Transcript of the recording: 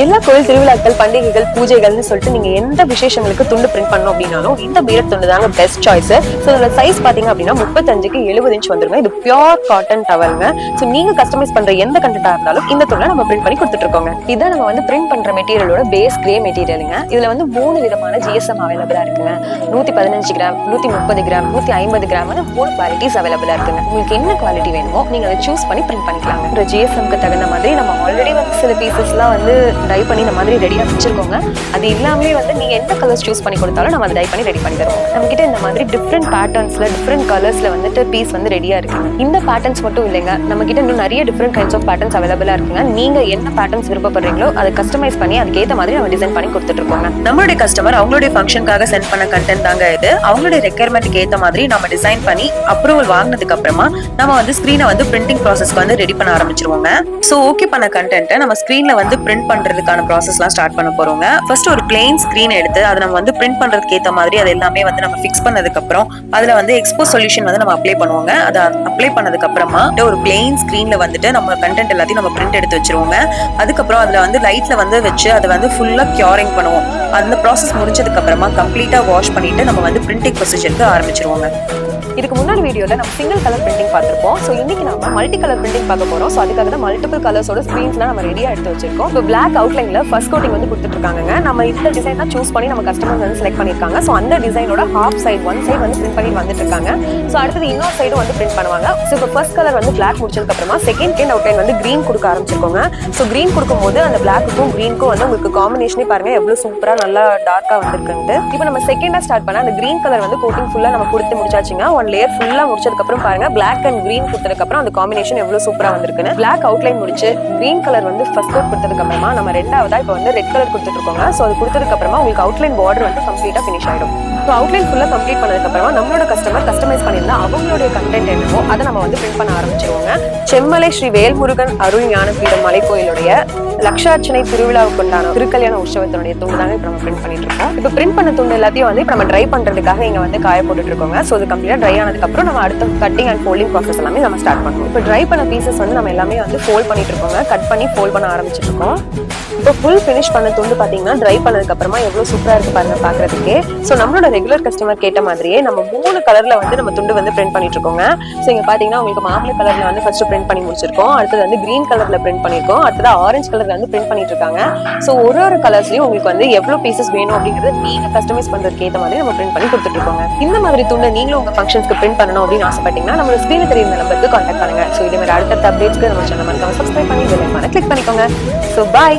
எல்லா கோயில் திருவிழாக்கள் பண்டிகைகள் பூஜைகள்னு சொல்லிட்டு நீங்க எந்த விசேஷங்களுக்கு துண்டு பிரிண்ட் பண்ணோம் அப்படின்னாலும் இந்த பீரட் துண்டு தாங்க பெஸ்ட் சாய்ஸ் ஸோ இதோட சைஸ் பாத்தீங்க அப்படின்னா முப்பத்தஞ்சுக்கு எழுபது இன்ச் வந்துருங்க. இது பியோர் காட்டன் டவல்ங்க ஸோ நீங்க கஸ்டமைஸ் பண்ற எந்த கண்டென்ட்டா இருந்தாலும் இந்த துண்டை நம்ம பிரிண்ட் பண்ணி கொடுத்துட்டு இருக்கோங்க இதான் நம்ம வந்து பிரிண்ட் பண்ற மெட்டீரியலோட பேஸ் கிரே மெட்டீரியலுங்க இதுல வந்து மூணு விதமான ஜிஎஸ்எம் அவைலபிளா இருக்குங்க. நூத்தி பதினஞ்சு கிராம் நூத்தி முப்பது கிராம் நூத்தி ஐம்பது கிராம் மூணு குவாலிட்டிஸ் அவைலபிளா இருக்குங்க. உங்களுக்கு என்ன குவாலிட்டி வேணுமோ நீங்க அதை சூஸ் பண்ணி பிரிண்ட் பண்ணிக்கலாங்க. ஒரு ஜிஎஸ்எம்க்கு தகுந்த மாதிரி நம்ம ஆல்ரெடி வந்து சில பீசஸ்லாம் வந்து டை பண்ணி இந்த மாதிரி ரெடியாக வச்சுருக்கோங்க. அது இல்லாமலே வந்து நீங்கள் எந்த கலர்ஸ் சூஸ் பண்ணி கொடுத்தாலும் நம்ம அதை டை பண்ணி ரெடி பண்ணி தருவோம். நம்மக்கிட்ட இந்த மாதிரி டிஃப்ரெண்ட் பேட்டர்ன்ஸில் டிஃப்ரெண்ட் கலர்ஸில் வந்துட்டு பீஸ் வந்து ரெடியாக இருக்குது இந்த பேட்டர்ன்ஸ் மட்டும் இல்லைங்க. நம்மக்கிட்ட இன்னும் நிறைய டிஃப்ரெண்ட் கைண்ட்ஸ் ஆஃப் பேட்டர்ன்ஸ் அவைலபிளாக இருக்குங்க. நீங்கள் என்ன பேட்டர்ன்ஸ் விருப்பப்படுறீங்களோ அதை கஸ்டமைஸ் பண்ணி அதுக்கேற்ற மாதிரி நம்ம டிசைன் பண்ணி கொடுத்துட்ருக்கோங்க. நம்மளுடைய கஸ்டமர் அவங்களுடைய ஃபங்க்ஷனுக்காக சென்ட் பண்ண கண்டென்ட் தாங்க இது. அவங்களுடைய ரெக்குயர்மெண்ட்டுக்கு ஏற்ற மாதிரி நம்ம டிசைன் பண்ணி அப்ரூவல் வாங்கினதுக்கு அப்புறமா நம்ம வந்து ஸ்க்ரீனை வந்து பிரிண்டிங் ப்ராசஸ்க்கு வந்து ரெடி பண்ண ஆரம்பிச்சிருவோங்க. ஸோ ஓகே பண்ண கண்டென்ட்டை நம்ம ஸ்க்ரீனில் வந்து பிரிண்ட் பண்றதுக்கான ப்ராசஸ்லாம் ஸ்டார்ட் பண்ண போறோங்க. ஃபர்ஸ்ட் ஒரு பிளெயின் ஸ்க்ரீன் எடுத்து அதை நம்ம வந்து பிரிண்ட் பண்றதுக்கு ஏற்ற மாதிரி அது எல்லாமே வந்து நம்ம ஃபிக்ஸ் பண்ணதுக்கு அப்புறம் அதுல வந்து எக்ஸ்போ சொல்யூஷன் வந்து நம்ம அப்ளை பண்ணுவோங்க. அதை அப்ளை பண்ணதுக்கு அப்புறமா ஒரு பிளெயின் ஸ்க்ரீனில் வந்துட்டு நம்ம கண்டென்ட் எல்லாத்தையும் நம்ம பிரிண்ட் எடுத்து வச்சிருவோங்க. அதுக்கப்புறம் அதுல வந்து லைட்ல வந்து வச்சு அதை வந்து ஃபுல்லா கியூரிங் பண்ணுவோம். அந்த ப்ராசஸ் முடிஞ்சதுக்கு அப்புறமா கம்ப்ளீட்டா வாஷ் பண்ணிட்டு நம்ம வந்து பிரிண்டிங் ப்ரொசீஜருக்கு ஆரம்பிச்சிருவோங்க. இதுக்கு முன்னாடி வீடியோல நம்ம சிங்கிள் கலர் பிரிண்டிங் பார்த்திருப்போம். ஸோ இன்னைக்கு நம்ம மல்டி கலர் பிரிண்டிங் பார்க்க போறோம். ஸோ அதுக்காக தான் மல்டிபிள் கலர்ஸோட ஸ்க்ரீன்ஸ்லாம் நம்ம ரெடியாக எடுத்து வச்சிருக்கோம். இப்போ பிளாக் அவுட்லைனில் ஃபர்ஸ்ட் கோட்டிங் வந்து கொடுத்துட்ருக்காங்க நம்ம இந்த டிசைன் தான் சூஸ் பண்ணி நம்ம கஸ்டமர்ஸ் வந்து செலக்ட் பண்ணியிருக்காங்க. ஸோ அந்த டிசைனோட ஹாஃப் சைட் ஒன் சைட் வந்து பிரிண்ட் பண்ணி வந்துட்டு இருக்காங்க ஸோ அடுத்தது இன்னொரு சைடு வந்து பிரிண்ட் பண்ணுவாங்க. ஸோ இப்போ ஃபர்ஸ்ட் கலர் வந்து பிளாக் முடிச்சதுக்கப்புறமா செகண்ட் கேண்ட் அவுட்லைன் வந்து கிரீன் கொடுக்க ஆரம்பிச்சிருக்கோங்க. ஸோ க்ரீன் கொடுக்கும்போது அந்த பிளாக்குக்கும் க்ரீனுக்கும் வந்து உங்களுக்கு காம்பினேஷனே பாருங்க எவ்வளோ சூப்பராக நல்லா டார்க்காக வந்துருக்குன்ட்டு. இப்போ நம்ம செகண்டாக ஸ்டார்ட் பண்ண அந்த க்ரீன் கலர் வந்து கோட்டிங் ஃபுல்லாக நம்ம கொடுத்து முடிச்சாச்சுங்க. ஒன் லேயர் ஃபுல்லாக முடிச்சதுக்கப்புறம் பாருங்க பிளாக் அண்ட் க்ரீன் கொடுத்ததுக்கப்புறம் அந்த காம்பினேஷன் எவ்வளோ சூப்பராக வந்திருக்குன்னு. பிளாக் அவுட்லைன் முடிச்சு க்ரீன் கலர் வந்து ஃபர்ஸ்ட் கோட் கொடுத்ததுக்கப்புறமா நம்ம நம்ம ரெண்டாவதா இப்போ வந்து ரெட் கலர் கொடுத்துட்ருக்கோங்க. ஸோ அது கொடுத்ததுக்கு அப்புறமா உங்களுக்கு அவுட்லைன் பார்டர் வந்து கம்ப்ளீட்டாக ஃபினிஷ் ஆயிடும். ஸோ அவுட்லைன் ஃபுல்லாக கம்ப்ளீட் பண்ணதுக்கப்புறமா நம்மளோட கஸ்டமர் கஸ்டமைஸ் பண்ணியிருந்தா அவங்களுடைய கண்டென்ட் என்னவோ அதை நம்ம வந்து பிரிண்ட் பண்ண ஆரம்பிச்சிருவோங்க. செம்மலை ஸ்ரீ வேல்முருகன் அருள் ஞானபீடம் மலைக்கோயிலுடைய லட்சார்ச்சனை திருவிழாவுக்கு உண்டான திருக்கல்யாண உற்சவத்தினுடைய துண்டு தாங்க இப்போ நம்ம பிரிண்ட் பண்ணிட்டு இருக்கோம் இப்போ பிரிண்ட் பண்ண துண்டு எல்லாத்தையும் வந்து இப்போ நம்ம ட்ரை பண்ணுறதுக்காக இங்கே வந்து காய போட்டுட்டு இருக்கோங்க ஸோ அது கம்ப்ளீட்டாக ட்ரை ஆனதுக்கப்புறம் நம்ம அடுத்த கட்டிங் அண்ட் ஃபோல்டிங் ப்ராசஸ் எல்லாமே நம்ம ஸ்டார்ட் பண்ணுவோம். இப்போ ட்ரை பண்ண பீசஸ் வந்து நம்ம எல்லாமே வந்து ஃபோல்ட் பண்ணிட்டு இருக்கோங்க கட் பண்ணி ஃபோல்ட் பண்ண ஆரம்பிச்சிட்டு இருக்கோம் இப்போ ஃபுல் ஃபினிஷ் பண்ண துண்டு பார்த்தீங்கன்னா ட்ரை பண்ணதுக்கு அப்புறமா எவ்வளோ சூப்பராக இருக்கு பாருங்க பார்க்குறதுக்கு. ஸோ நம்மளோட ரெகுலர் கஸ்டமர் கேட்ட மாதிரியே நம்ம மூணு கலரில் வந்து நம்ம துண்டு வந்து பிரிண்ட் பண்ணிட்டு இருக்கோங்க. ஸோ இங்கே பார்த்தீங்கன்னா உங்களுக்கு மாம்பழ கலரில் வந்து ஃபர்ஸ்ட் பிரிண்ட் பண்ணி முடிச்சிருக்கோம். அடுத்தது வந்து கிரீன் கலரில் பிரிண்ட் பண்ணியிருக்கோம் அடுத்தது ஆரஞ்சு கலர்ல வந்து பிரிண்ட் பண்ணிட்டு இருக்காங்க. ஸோ ஒரு ஒரு கலர்ஸ்லையும் உங்களுக்கு வந்து எவ்வளோ பீசஸ் வேணும் அப்படிங்கிறது நீங்கள் கஸ்டமைஸ் பண்ணுறதுக்கு ஏற்ற மாதிரி நம்ம பிரிண்ட் பண்ணி கொடுத்துட்டு இருக்கோங்க. இந்த மாதிரி துண்டு நீங்களும் உங்கள் ஃபங்க்ஷன்ஸ்க்கு பிரிண்ட் பண்ணணும் அப்படின்னு ஆசைப்பட்டீங்கன்னா நம்ம ஸ்க்ரீனில் தெரியுற நம்பருக்கு கான்டாக்ட் பண்ணுங்க. ஸோ இதே மாதிரி அடுத்த அப்டேட்ஸ்க்கு நம்ம சேனல் மறக்காம சப்ஸ்கிரைப் பண்ணி பெல் ஐக்கான கிளிக் பண்ணிக்கோங்க. So bye